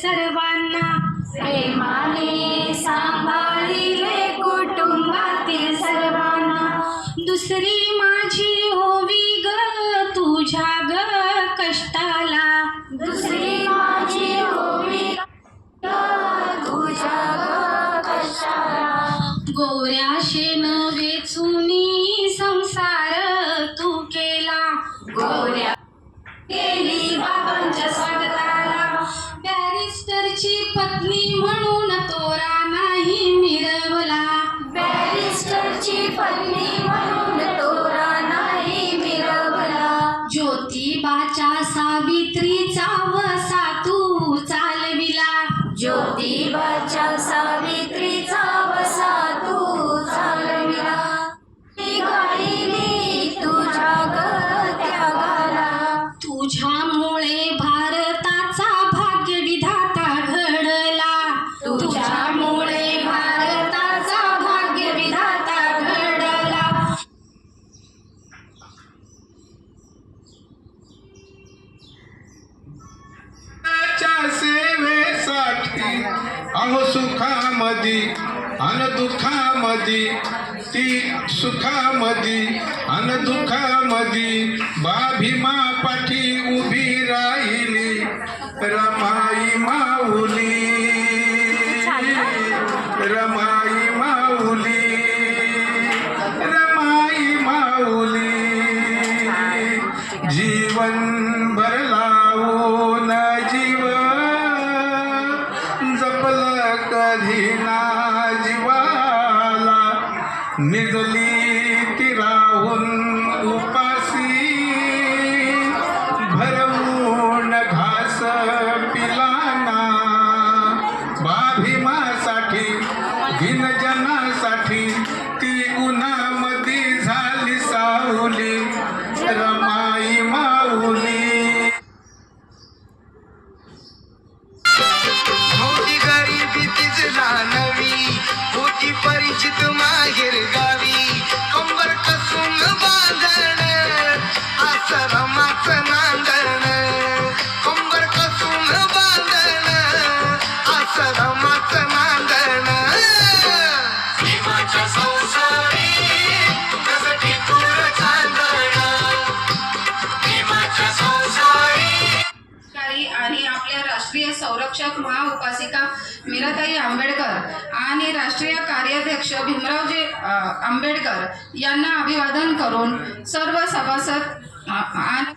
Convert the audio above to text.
सर्वांना. प्रेमाने सांभाळिले कुटुंबातील सर्वांना. दुसरी माझी ओवी ग तुझ्या ग कष्टाला. दुसरी माझी ओवी तुझ्या ग कशाला गोऱ्या शेण वेचुनी संसार तू केला. गोऱ्या गेली बाबांच्या बॅरिस्टरची पत्नी म्हणून तोरा नाही मिरवला. बॅरिस्टरची पत्नी म्हणून तोरा नाही मिरवला. ज्योतिबाच्या सावित्रीचा वसा तू चालविला. ज्योतिबाच्या सावित्रीचा वसा तू चालविला. गायली तुझ्या ग त्यागाला तुझ्यामुळे अहो सुखामधी अन दुःखामधी ती सुखामधी अन दुःखामधी बाभीमा पाठी उभी राहिली रमाई माऊली بذليل كراء وقاسي कसून शिक्षक महाउपासिका मीराताई आंबेडकर आणि राष्ट्रीय कार्याध्यक्ष भीमरावजी आंबेडकर यांना अभिवादन करून सर्व सभासद आणि